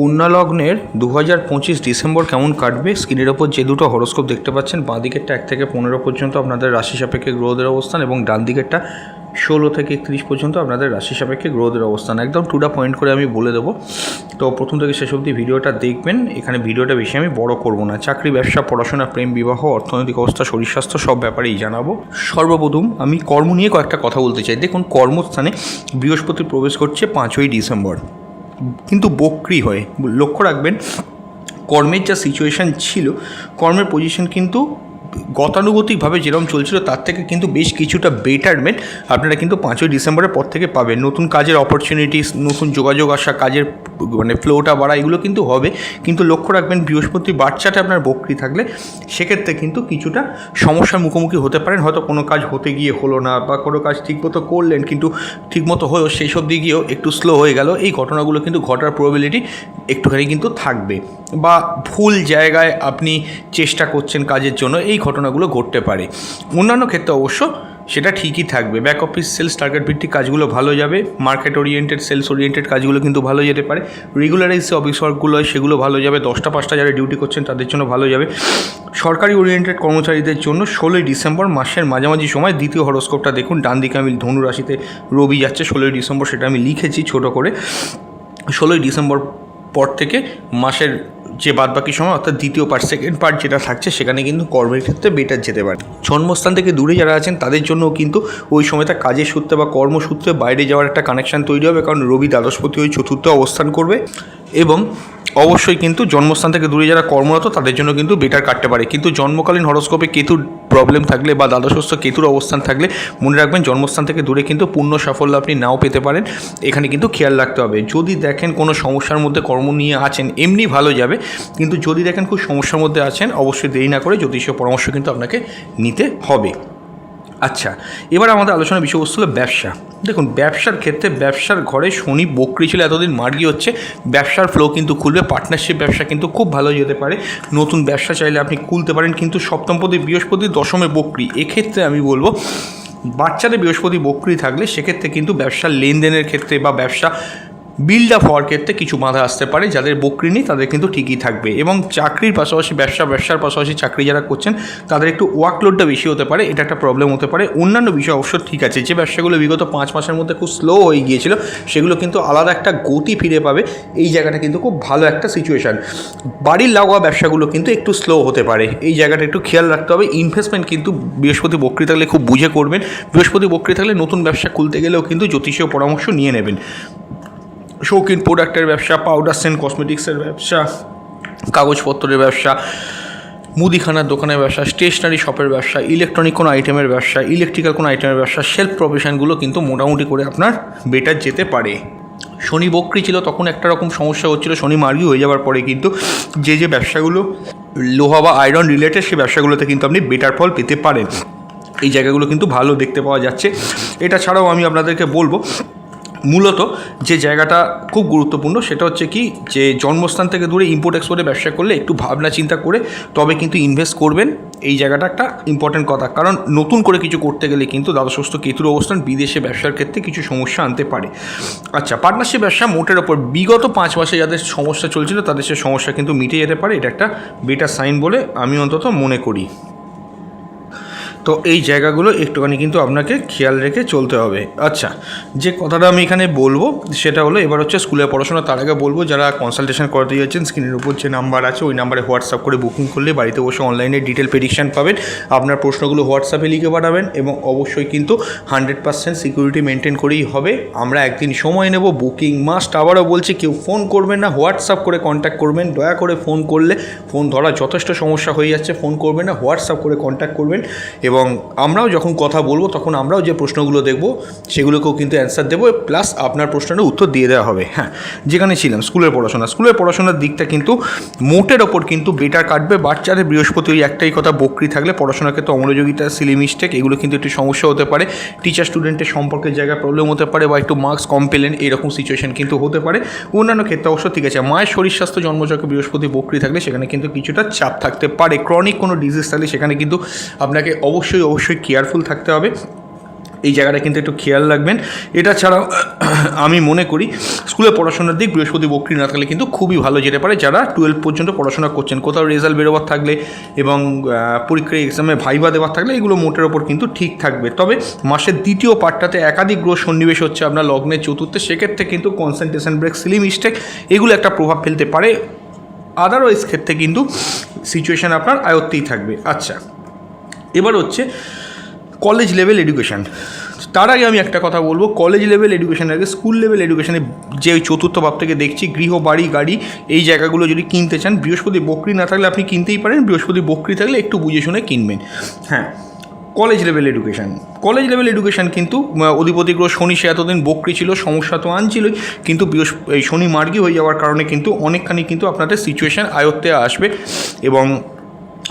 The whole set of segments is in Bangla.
কন্যা লগ্নের দু হাজার পঁচিশ ডিসেম্বর কেমন কাটবে? স্ক্রিনের ওপর যে দুটো হরস্কোপ দেখতে পাচ্ছেন, বাঁ দিকেরটা এক থেকে পনেরো পর্যন্ত আপনাদের রাশি সাপেক্ষে গ্রহদের অবস্থান এবং ডান দিকেরটা ষোলো থেকে একত্রিশ পর্যন্ত আপনাদের রাশি সাপেক্ষে গ্রহদের অবস্থান। একদম টুডা পয়েন্ট করে আমি বলে দেবো। তো প্রথম থেকে শেষ অবধি ভিডিওটা দেখবেন। এখানে ভিডিওটা বেশি আমি বড় করব না। চাকরি, ব্যবসা, পড়াশোনা, প্রেম, বিবাহ, অর্থনৈতিক অবস্থা, শরীর স্বাস্থ্য সব ব্যাপারেই জানাব। সর্বপ্রথম আমি কর্ম নিয়ে কয়েকটা কথা বলতে চাই। দেখুন, কর্মস্থানে বৃহস্পতি প্রবেশ করছে পাঁচই ডিসেম্বর। কিন্তু বক্রি হয়। লক্ষ্য রাখবেন কর্মের যা সিচুয়েশান ছিল কর্মের পজিশন কিন্তু গতানুগতিকভাবে যেরকম চলছিল, তার থেকে কিন্তু বেশ কিছুটা বেটারমেন্ট আপনারা কিন্তু পাঁচই ডিসেম্বরের পর থেকে পাবেন। নতুন কাজের অপরচুনিটিস নতুন যোগাযোগ আসা, কাজের মানে ফ্লোটা বাড়া, এগুলো কিন্তু হবে। কিন্তু লক্ষ্য রাখবেন, বৃহস্পতি বাচ্চাটা আপনার বকরি থাকলে সেক্ষেত্রে কিন্তু কিছুটা সমস্যার মুখোমুখি হতে পারেন। হয়তো কোনো কাজ হতে গিয়ে হলো না বা কোনো কাজ ঠিকমতো করলেন, কিন্তু ঠিকমতো হয়েও সেই সব দিক গিয়েও একটু স্লো হয়ে গেল। এই ঘটনাগুলো কিন্তু ঘটার প্রবাবিলিটি একটুখানি কিন্তু থাকবে। বা ভুল জায়গায় আপনি চেষ্টা করছেন কাজের জন্য, এই ঘটনাগুলো ঘটতে পারে। অন্যান্য ক্ষেত্রে অবশ্য সেটা ঠিকই থাকবে। ব্যাক অফিস সেলস টার্গেট ভিত্তিক কাজগুলো ভালো যাবে। মার্কেট ওরিয়েন্টেড সেলস ওরিয়েন্টেড কাজগুলো কিন্তু ভালো যেতে পারে। রেগুলারাইজ অফিস ওয়ার্কগুলো হয় সেগুলো ভালো যাবে। দশটা, পাঁচটা যারা ডিউটি করছেন তাদের জন্য ভালো যাবে। সরকারি ওরিয়েন্টেড কর্মচারীদের জন্য ষোলোই ডিসেম্বর মাসের মাঝামাঝি সময় দ্বিতীয় হরস্কোপটা দেখুন। ডান দিকে আমি ধনু রাশিতে রবি যাচ্ছে। ষোলোই ডিসেম্বর সেটা আমি লিখেছি ছোট করে। ষোলোই ডিসেম্বর পর থেকে মাসের যে বাদ বাকি সময়, অর্থাৎ দ্বিতীয় পার্ট সেকেন্ড পার্ট যেটা থাকছে, সেখানে কিন্তু কর্মের ক্ষেত্রে বেটার যেতে পারে। জন্মস্থান থেকে দূরে যারা আছেন, তাদের জন্য কিন্তু ওই সময়টা কাজের সূত্রে বা কর্মসূত্রে বাইরে যাওয়ার একটা কানেকশান তৈরি হবে, কারণ রবি দ্বাদশপতি ওই চতুর্থ অবস্থান করবে এবং অবশ্যই কিন্তু জন্মস্থান থেকে দূরে যারা কর্মরত, তাদের জন্য কিন্তু বেটার কাটতে পারে। কিন্তু জন্মকালীন হরস্কোপে কেতুর প্রবলেম থাকলে বা দ্বাদশস্থ কেতুর অবস্থান থাকলে মনে রাখবেন জন্মস্থান থেকে দূরে কিন্তু পূর্ণ সাফল্য আপনি নাও পেতে পারেন। এখানে কিন্তু খেয়াল রাখতে হবে। যদি দেখেন কোনো সমস্যার মধ্যে কর্ম নিয়ে আছেন, এমনি ভালো যাবে। কিন্তু যদি দেখেন খুব সমস্যার মধ্যে আছেন, অবশ্যই দেরি না করে জ্যোতিষীয় পরামর্শ কিন্তু আপনাকে নিতে হবে। আচ্ছা এবার আমাদের আলোচনার বিষয়বস্তু হলো ব্যবসা। দেখুন, ব্যবসার ক্ষেত্রে ব্যবসার ঘরে শনি, বকরি ছিল, এতদিন মার্গি হচ্ছে। ব্যবসার ফ্লো কিন্তু খুলবে পার্টনারশিপ ব্যবসা কিন্তু খুব ভালো যেতে পারে। নতুন ব্যবসা চাইলে আপনি খুলতে পারেন, কিন্তু সপ্তমপতি, বৃহস্পতি, দশমে বকরি। এক্ষেত্রে আমি বলব, বাচ্চাদের বৃহস্পতি, বকরি থাকলে সেক্ষেত্রে কিন্তু ব্যবসার লেনদেনের ক্ষেত্রে বা ব্যবসা বিল্ড আপ হওয়ার ক্ষেত্রে কিছু বাধা আসতে পারে, যাদের বকরি নেই, তাদের কিন্তু ঠিকই থাকবে। এবং চাকরির পাশাপাশি ব্যবসা, ব্যবসার পাশাপাশি চাকরি যারা করছেন, তাদের একটু ওয়ার্কলোডটা বেশি হতে পারে, এটা একটা প্রবলেম হতে পারে। অন্যান্য বিষয় অবশ্য ঠিক আছে, যে ব্যবসাগুলো বিগত পাঁচ মাসের মধ্যে খুব স্লো হয়ে গিয়েছিল, সেগুলো কিন্তু আলাদা একটা গতি ফিরে পাবে। এই জায়গাটা কিন্তু খুব ভালো একটা সিচুয়েশান বাড়ির লাগোয়া ব্যবসাগুলো কিন্তু একটু স্লো হতে পারে। এই জায়গাটা একটু খেয়াল রাখতে হবে। ইনভেস্টমেন্ট কিন্তু বৃহস্পতি বকরি থাকলে খুব বুঝে করবেন। বৃহস্পতি বকরি থাকলে নতুন ব্যবসা খুলতে গেলেও কিন্তু জ্যোতিষীয় পরামর্শ নিয়ে নেবেন। শৌখিন প্রোডাক্টের ব্যবসা পাউডার সেন্ট কসমেটিক্সের ব্যবসা, কাগজপত্রের ব্যবসা, মুদিখানার দোকানের ব্যবসা স্টেশনারি শপের ব্যবসা ইলেকট্রনিক কোনো আইটেমের ব্যবসা ইলেকট্রিক্যাল কোনো আইটেমের ব্যবসা সেলফ প্রফেশনগুলো কিন্তু মোটামুটি করে আপনার বেটার যেতে পারে। শনি বক্রি ছিল, তখন একটা রকম সমস্যা হচ্ছিল, শনি মার্গি হয়ে যাওয়ার পরে কিন্তু যে যে ব্যবসাগুলো লোহা বা আয়রন রিলেটেড সেই ব্যবসাগুলোতে কিন্তু আপনি বেটার ফল পেতে পারেন। এই জায়গাগুলো কিন্তু ভালো দেখতে পাওয়া যাচ্ছে। এটা ছাড়াও আমি আপনাদেরকে বলব মূলত যে জায়গাটা খুব গুরুত্বপূর্ণ সেটা হচ্ছে কি, যে জন্মস্থান থেকে দূরে ইম্পোর্ট এক্সপোর্টে ব্যবসা করলে একটু ভাবনা চিন্তা করে তবে কিন্তু ইনভেস্ট করবেন। এই জায়গাটা একটা ইম্পর্টেন্ট কথা। কারণ নতুন করে কিছু করতে গেলে কিন্তু দ্বাদশস্থ কেতুর অবস্থান বিদেশে ব্যবসার ক্ষেত্রে কিছু সমস্যা আনতে পারে। আচ্ছা পার্টনারশিপ ব্যবসা মোটের ওপর বিগত পাঁচ মাসে যাদের সমস্যা চলছিল তাদের সে সমস্যা কিন্তু মিটে যেতে পারে। এটা একটা বেটার সাইন বলে আমি অন্তত মনে করি। তো এই জায়গাগুলো একটুখানি কিন্তু আপনাকে খেয়াল রেখে চলতে হবে। আচ্ছা যে কথাটা আমি এখানে বলব, সেটা হলো এবার হচ্ছে স্কুলে পড়াশোনা, তার আগে বলব, যারা কনসালটেশন করতে যাচ্ছেন স্ক্রিনের উপর যে নাম্বার আছে, ওই নাম্বারে হোয়াটসঅ্যাপ করে বুকিং করলে বাড়িতে বসে অনলাইনে ডিটেল প্রেডিকশান পাবেন। আপনার প্রশ্নগুলো হোয়াটসঅ্যাপে লিখে পাঠাবেন এবং অবশ্যই কিন্তু হান্ড্রেড পার্সেন্ট সিকিউরিটি মেনটেন করেই হবে। আমরা একদিন সময় নেব বুকিং মাস্ট আবারও বলছি, কেউ ফোন করবেন না হোয়াটসঅ্যাপ করে কন্ট্যাক্ট করবেন, দয়া করে ফোন করলে ফোন ধরা যথেষ্ট সমস্যা হয়ে যাচ্ছে ফোন করবেন না হোয়াটসঅ্যাপ করে কন্ট্যাক্ট করবেন এবং আমরাও যখন কথা বলব, তখন আমরাও যে প্রশ্নগুলো দেখব, সেগুলোকেও কিন্তু অ্যান্সার দেবো প্লাস আপনার প্রশ্নের উত্তর দিয়ে দেওয়া হবে। হ্যাঁ যেখানে ছিলাম, স্কুলের পড়াশোনা। স্কুলের পড়াশোনার দিকটা কিন্তু মোটের ওপর কিন্তু বেটার কাটবে বাচ্চাদের বৃহস্পতি ওই একটাই কথা বকরি থাকলে পড়াশোনার ক্ষেত্রে অমনোযোগিতা সিলি মিস্টেক এগুলো কিন্তু একটু সমস্যা হতে পারে। টিচার স্টুডেন্টের সম্পর্কের জায়গায় প্রবলেম হতে পারে বা একটু মার্কস কম পেলেন এরকম সিচুয়েশন কিন্তু হতে পারে। অন্যান্য ক্ষেত্রে অবশ্য ঠিক আছে, মায়ের শরীর স্বাস্থ্য জন্মচক্রে বৃহস্পতি বকরি থাকলে, সেখানে কিন্তু কিছুটা চাপ থাকতে পারে। ক্রনিক কোনো ডিজিজ থাকলে, সেখানে কিন্তু আপনাকে অবশ্যই অবশ্যই অবশ্যই কেয়ারফুল থাকতে হবে। এই জায়গাটা কিন্তু একটু খেয়াল রাখবেন। এটা ছাড়াও আমি মনে করি স্কুলে পড়াশোনার দিক বৃহস্পতি বকরি না থাকলে কিন্তু খুবই ভালো যেতে পারে। যারা টুয়েলভ পর্যন্ত পড়াশোনা করছেন, কোথাও রেজাল্ট বেরোবার থাকলে এবং পরীক্ষার এক্সামে ভাইবা দেওয়ার থাকলে এগুলো মোটের ওপর কিন্তু ঠিক থাকবে। তবে মাসের দ্বিতীয় পার্টটাতে একাধিক গ্রহ সন্নিবেশ হচ্ছে আপনার লগ্নের চতুর্থে। সেক্ষেত্রে কিন্তু কনসেন্ট্রেশন ব্রেক সিলি মিস্টেক এগুলো একটা প্রভাব ফেলতে পারে। আদারওয়াইজ ক্ষেত্রে কিন্তু সিচুয়েশান আপনার আয়ত্তেই থাকবে। আচ্ছা। এবার হচ্ছে কলেজ লেভেল এডুকেশান তার আগে আমি একটা কথা বলব কলেজ লেভেল এডুকেশনের আগে স্কুল লেভেল এডুকেশনে যে ওই চতুর্থ ভাব থেকে দেখছি, গৃহ, বাড়ি, গাড়ি, এই জায়গাগুলো যদি কিনতে চান, বৃহস্পতি বকরি না থাকলে আপনি কিনতেই পারেন, বৃহস্পতি বকরি থাকলে একটু বুঝে শুনে কিনবেন। হ্যাঁ college level education college level education কিন্তু অধিপতি গ্রহ শনি, সে এতদিন বকরি ছিল, সমস্যা তো আনছিলই, কিন্তু এই শনি মার্গী হয়ে যাওয়ার কারণে কিন্তু অনেকখানি কিন্তু আপনাদের সিচুয়েশান আয়ত্তে আসবে এবং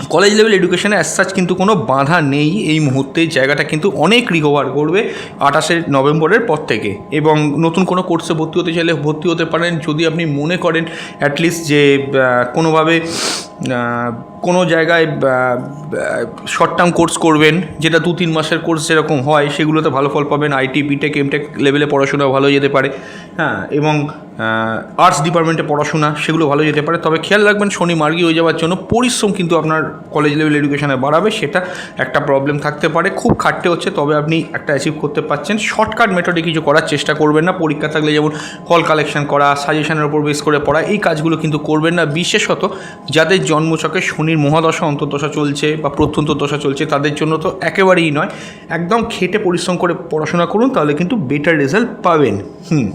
কলেজ লেভেল এডুকেশনে অ্যাজ সাচ কিন্তু কোনো বাধা নেই। এই মুহূর্তে জায়গাটা কিন্তু অনেক রিকভার করবে আঠাশে নভেম্বরের পর থেকে। এবং নতুন কোনো কোর্সে ভর্তি হতে চাইলে ভর্তি হতে পারেন। যদি আপনি মনে করেন অ্যাটলিস্ট যে কোনোভাবে কোনো জায়গায় শর্ট টার্ম কোর্স করবেন, যেটা দু, তিন মাসের কোর্স যেরকম হয়, সেগুলোতে ভালো ফল পাবেন। আইটি বিটেক এমটেক লেভেলে পড়াশোনা ভালো যেতে পারে। হ্যাঁ এবং আর্টস ডিপার্টমেন্টে পড়াশোনা, সেগুলো ভালো যেতে পারে। তবে খেয়াল রাখবেন, শনি মার্গি হয়ে যাওয়ার জন্য পরিশ্রম কিন্তু আপনার কলেজ লেভেল এডুকেশনে বাড়াবে, সেটা একটা প্রবলেম থাকতে পারে। খুব খাটতে হচ্ছে, তবে আপনি একটা অ্যাচিভ করতে পারছেন। শর্টকাট মেথডে কিছু করার চেষ্টা করবেন না। পরীক্ষা থাকলে যেমন হল কালেকশন করা সাজেশনের উপর বেস করে পড়া, এই কাজগুলো কিন্তু করবেন না। বিশেষত যাদের জন্মছকে শনির মহাদশা, অন্তর্দশা চলছে বা প্রত্যন্ত দশা চলছে, তাদের জন্য তো একেবারেই নয়। একদম খেটে পরিশ্রম করে পড়াশোনা করুন, তাহলে কিন্তু বেটার রেজাল্ট পাবেন। হুম।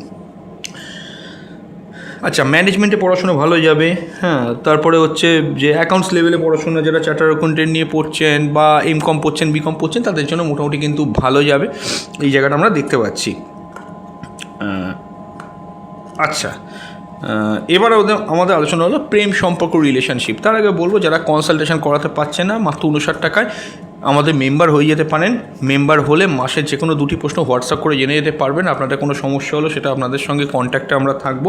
আচ্ছা ম্যানেজমেন্টে পড়াশোনা ভালো যাবে হ্যাঁ। তারপরে হচ্ছে যে অ্যাকাউন্টস লেভেলে পড়াশোনা, যারা চার্টার অ্যাকাউন্টেন্ট নিয়ে পড়ছেন বা এম কম পড়ছেন বি কম পড়ছেন, তাদের জন্য মোটামুটি কিন্তু ভালো যাবে। এই জায়গাটা আমরা দেখতে পাচ্ছি। আচ্ছা। এবার ওদের আমাদের আলোচনা হলো প্রেম সম্পর্ক রিলেশনশিপ তার আগে বলব, যারা কনসালটেশন করাতে পারছে না, মাত্র উনষাট টাকায় আমাদের মেম্বার হয়ে যেতে পারেন। মেম্বার হলে মাসে যে কোনো দুটি প্রশ্ন হোয়াটসঅ্যাপ করে জেনে যেতে পারবেন। আপনাদের কোনো সমস্যা হলো সেটা আপনাদের সঙ্গে কন্ট্যাক্টে আমরা থাকব।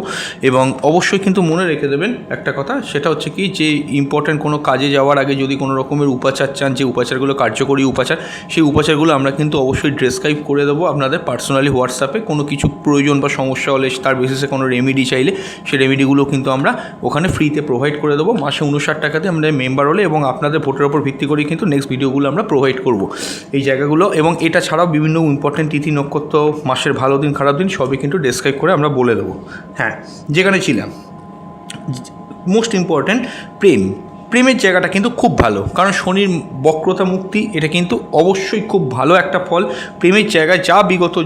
এবং অবশ্যই কিন্তু মনে রেখে দেবেন একটা কথা, সেটা হচ্ছে কি যে ইম্পর্ট্যান্ট কোনো কাজে যাওয়ার আগে যদি কোনো রকমের উপাচার চান, যে উপাচারগুলো কার্যকরী উপাচার, সেই উপাচারগুলো আমরা কিন্তু অবশ্যই ড্রেসক্রাইব করে দেবো আপনাদের পার্সোনালি হোয়াটসঅ্যাপে কোনো কিছু প্রয়োজন বা সমস্যা হলে তার বেসিসে কোনো রেমেডি চাইলে সেই রেমেডিগুলো কিন্তু আমরা ওখানে ফ্রিতে প্রোভাইড করে দেবো। মাসে উনষাট টাকাতে আমাদের মেম্বার হলে এবং আপনাদের ভোটের ওপর ভিত্তি করে কিন্তু নেক্সট ভিডিওগুলো আমরা প্রোভাইড করব এই জায়গাগুলো এবং এটা ছাড়াও বিভিন্ন ইম্পর্টেন্ট তিথি, নক্ষত্র, মাসের ভালো দিন, খারাপ দিন সবই কিন্তু ডেসক্রাইব করে আমরা বলে দেবো। হ্যাঁ যেখানে ছিলাম মোস্ট ইম্পর্ট্যান্ট প্রেম। প্রেমের জায়গাটা কিন্তু খুব ভালো। কারণ শনির বক্রতা মুক্তি, এটা কিন্তু অবশ্যই খুব ভালো একটা ফল। প্রেমের জায়গায় যা বিগত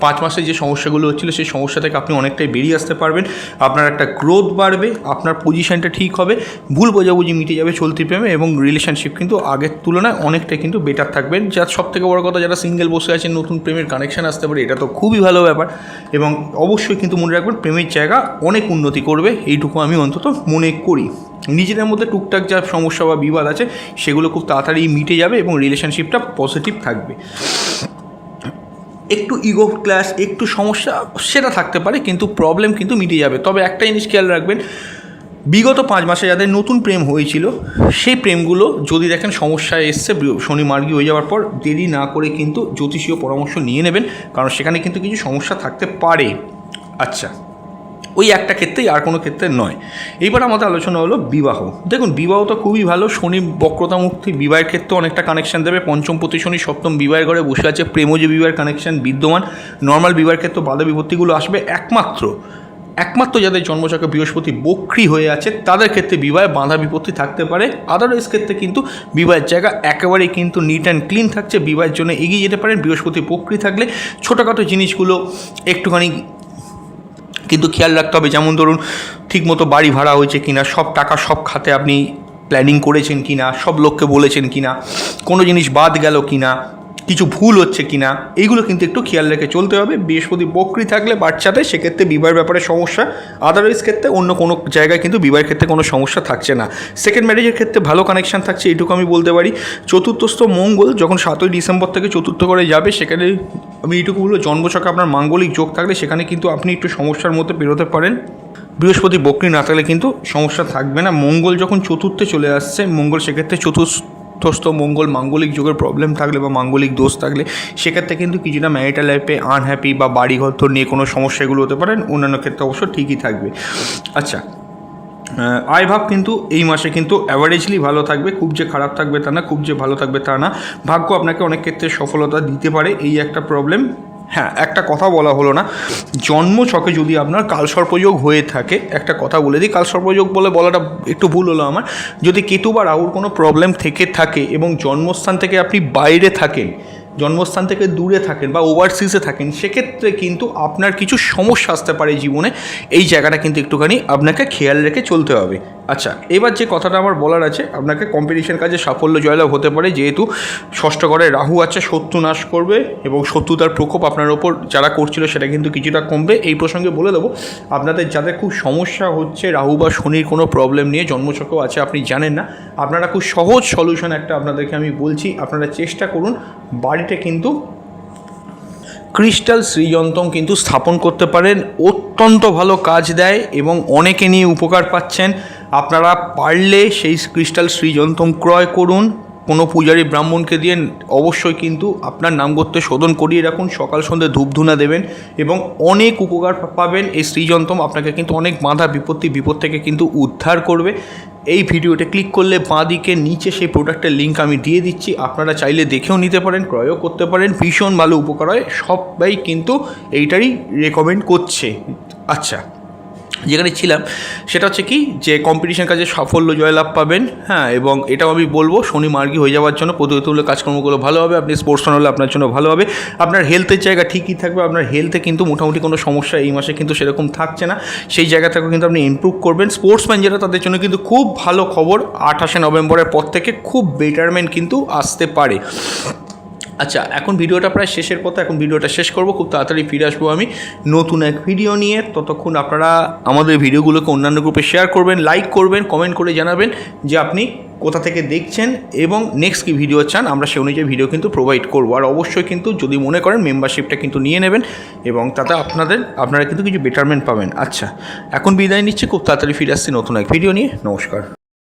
পাঁচ মাসে যে সমস্যাগুলো হচ্ছিল, সেই সমস্যা থেকে আপনি অনেকটাই বেরিয়ে আসতে পারবেন। আপনার একটা গ্রোথ বাড়বে, আপনার পজিশনটা ঠিক হবে, ভুল বোঝাবুঝি মিটে যাবে চলতি প্রেমে এবং রিলেশনশিপ কিন্তু আগের তুলনায় অনেকটাই কিন্তু বেটার থাকবেন যার সব থেকে বড় কথা, যারা সিঙ্গেল বসে আছেন, নতুন প্রেমের কানেকশন আসতে পারে, এটা তো খুবই ভালো ব্যাপার। এবং অবশ্যই কিন্তু মনে রাখবেন, প্রেমের জায়গা অনেক উন্নতি করবে, এইটুকু আমি অন্তত মনে করি। নিজেদের মধ্যে টুকটাক যা সমস্যা বা বিবাদ আছে, সেগুলো খুব তাড়াতাড়ি মিটে যাবে এবং রিলেশনশিপটা পজিটিভ থাকবে। একটু ইগো ক্লাস একটু সমস্যা, সেটা থাকতে পারে, কিন্তু প্রবলেম কিন্তু মিটে যাবে। তবে একটা জিনিস খেয়াল রাখবেন, বিগত পাঁচ মাসে যাদের নতুন প্রেম হয়েছিল, সেই প্রেমগুলো যদি দেখেন সমস্যায় এসছে, শনি মার্গি হয়ে যাওয়ার পর দেরি না করে কিন্তু জ্যোতিষীয় পরামর্শ নিয়ে নেবেন, কারণ সেখানে কিন্তু কিছু সমস্যা থাকতে পারে। আচ্ছা। ওই একটা ক্ষেত্রেই, আর কোনো ক্ষেত্রে নয়। এইবার আমাদের আলোচনা হলো বিবাহ। দেখুন বিবাহ তো খুবই ভালো। শনি বক্রতা মুক্তি, বিবাহের ক্ষেত্রে অনেকটা কানেকশন দেবে। পঞ্চম প্রতি শনি, সপ্তম বিবাহের ঘরে বসে আছে। প্রেমজ বিবাহের কানেকশন বিদ্যমান। নর্মাল বিবাহের ক্ষেত্রে বাধা বিপত্তিগুলো আসবে একমাত্র একমাত্র যাদের জন্মচক্রে বৃহস্পতি বক্রি হয়ে আছে, তাদের ক্ষেত্রে বিবাহে বাধা বিপত্তি থাকতে পারে। আদারওয়াইজ ক্ষেত্রে কিন্তু বিবাহের জায়গা একেবারেই কিন্তু নিট অ্যান্ড ক্লিন থাকছে। বিবাহের জন্য এগিয়ে যেতে পারেন। বৃহস্পতি বক্রি থাকলে ছোটোখাটো জিনিসগুলো একটুখানি কিন্তু খেয়াল রাখতে হবে, যেমন ধরুন ঠিকমতো বাড়ি ভাড়া হয়েছে কিনা, সব টাকা সব খাতে আপনি প্ল্যানিং করেছেন কি না সব লোককে বলেছেন কিনা, কোনো জিনিস বাদ গেল কি না কিছু ভুল হচ্ছে কি না এইগুলো কিন্তু একটু খেয়াল রেখে চলতে হবে। বৃহস্পতি বকরি থাকলে বাচ্চাতে, সেক্ষেত্রে বিবাহের ব্যাপারে সমস্যা। আদারওয়াইজ ক্ষেত্রে অন্য কোনো জায়গায় কিন্তু বিবাহের ক্ষেত্রে কোনো সমস্যা থাকছে না। সেকেন্ড ম্যারেজের ক্ষেত্রে ভালো কানেকশন থাকছে, এইটুকু আমি বলতে পারি। চতুর্থস্থ মঙ্গল যখন সাতই ডিসেম্বর থেকে চতুর্থ করে যাবে, সেখানে আমি এইটুকু বলব জন্মছকে আপনার মাঙ্গলিক যোগ থাকলে সেখানে কিন্তু আপনি একটু সমস্যার মধ্যে পেরোতে পারেন। বৃহস্পতি বকরি না থাকলে কিন্তু সমস্যা থাকবে না। মঙ্গল যখন চতুর্থে চলে আসছে, মঙ্গল সেক্ষেত্রে চতুর্থ মধ্যস্থ মঙ্গল মাঙ্গলিক যুগের প্রবলেম থাকলে বা মাঙ্গলিক দোষ থাকলে সেক্ষেত্রে কিন্তু কিছুটা ম্যারিটাল লাইফে আনহ্যাপি বা বাড়ি ঘর তো নিয়ে কোনো সমস্যাগুলো হতে পারেন অন্যান্য ক্ষেত্রে অবশ্য ঠিকই থাকবে। আচ্ছা আয় ভাব কিন্তু এই মাসে কিন্তু অ্যাভারেজলি ভালো থাকবে, খুব যে খারাপ থাকবে তা না, খুব যে ভালো থাকবে তা না। ভাগ্য আপনাকে অনেক ক্ষেত্রে সফলতা দিতে পারে, এই একটা প্রবলেম হ্যাঁ একটা কথা বলা হলো না, জন্ম ছকে যদি আপনার কালসর্পযোগ হয়ে থাকে, একটা কথা বলে দিই কালসর্পযোগ বলে বলাটা একটু ভুল হলো আমার। যদি কেতু বা রাহুর কোনো প্রবলেম থেকে থাকে এবং জন্মস্থান থেকে আপনি বাইরে থাকেন জন্মস্থান থেকে দূরে থাকেন বা ওভারসিজে থাকেন, সেক্ষেত্রে কিন্তু আপনার কিছু সমস্যা আসতে পারে জীবনে। এই জায়গাটা কিন্তু একটুখানি আপনাকে খেয়াল রেখে চলতে হবে। আচ্ছা এবার যে কথাটা আমার বলার আছে, আপনাকে কম্পিটিশন কাজে সাফল্য জয়লাভ হতে পারে, যেহেতু ষষ্ঠ ঘরে রাহু আছে, শত্রু নাশ করবে এবং শত্রুতার প্রকোপ আপনার ওপর যারা করছিল সেটা কিন্তু কিছুটা কমবে। এই প্রসঙ্গে বলে দেবো, আপনাদের যাদের খুব সমস্যা হচ্ছে রাহু বা শনির কোনো প্রবলেম নিয়ে জন্মচক্র আছে, আপনি জানেন না, আপনারা খুব সহজ সলিউশন একটা আপনাদেরকে আমি বলছি, আপনারা চেষ্টা করুন বাড়িতে কিন্তু ক্রিস্টাল শ্রীযন্ত্রম কিন্তু স্থাপন করতে পারেন, অত্যন্ত ভালো কাজ দেয় এবং অনেকে নিয়ে উপকার পাচ্ছেন। আপনারা পারলে সেই ক্রিস্টাল শ্রীযন্ত্রম ক্রয় করুন। কোনো পূজারী ব্রাহ্মণকে দিয়ে অবশ্যই কিন্তু আপনার নাম করতে শোধন করিয়ে রাখুন। সকাল সন্ধ্যে ধূপধুনা দেবেন এবং অনেক উপকার পাবেন। এই শ্রীযন্ত্রম আপনাকে কিন্তু অনেক বাধা, বিপত্তি, বিপদ থেকে কিন্তু উদ্ধার করবে। এই ভিডিওতে ক্লিক করলে বাঁ দিকে নিচে সেই প্রোডাক্টের লিঙ্ক আমি দিয়ে দিচ্ছি। আপনারা চাইলে দেখেও নিতে পারেন, ক্রয়ও করতে পারেন। ভীষণ ভালো উপকার হয়। সবাই কিন্তু এইটারই রেকমেন্ড করছে। আচ্ছা। যেখানে ছিলাম, সেটা হচ্ছে কি, যে কম্পিটিশন কাজে সাফল্য জয়লাভ পাবেন হ্যাঁ এবং এটাও আমি বলব, শনি মার্গী হয়ে যাওয়ার জন্য প্রতিহত হলে কাজকর্মগুলো ভালো হবে, আপনি স্পোর্টসম্যান হলে আপনার জন্য ভালো হবে। আপনার হেলথের জায়গা ঠিকই থাকবে, আপনার হেলথে কিন্তু মোটামুটি কোনো সমস্যা এই মাসে কিন্তু সেরকম থাকছে না। সেই জায়গা থেকেও কিন্তু আপনি ইমপ্রুভ করবেন। স্পোর্টসম্যান যেটা তাদের জন্য কিন্তু খুব ভালো খবর, আঠাশে নভেম্বরের পর থেকে খুব বেটারমেন্ট কিন্তু আসতে পারে। আচ্ছা এখন ভিডিওটা প্রায় শেষের পথে, এখন ভিডিওটা শেষ করব, খুব তাড়াতাড়ি ফিরে আসব আমি নতুন এক ভিডিও নিয়ে। ততক্ষণ আপনারা আমাদের ভিডিওগুলোকে অন্যান্য গ্রুপে শেয়ার করবেন লাইক করবেন কমেন্ট করে জানাবেন যে আপনি কোথা থেকে দেখছেন এবং নেক্সট কী ভিডিও চান, আমরা সে অনুযায়ী ভিডিও কিন্তু প্রোভাইড করব। আর অবশ্যই কিন্তু যদি মনে করেন মেম্বারশিপটা কিন্তু নিয়ে নেবেন এবং তাতে আপনাদের, আপনারা কিন্তু কিছু বেটারমেন্ট পাবেন। আচ্ছা এখন বিদায় নিচ্ছি, খুব তাড়াতাড়ি ফিরে আসছি নতুন এক ভিডিও নিয়ে। নমস্কার।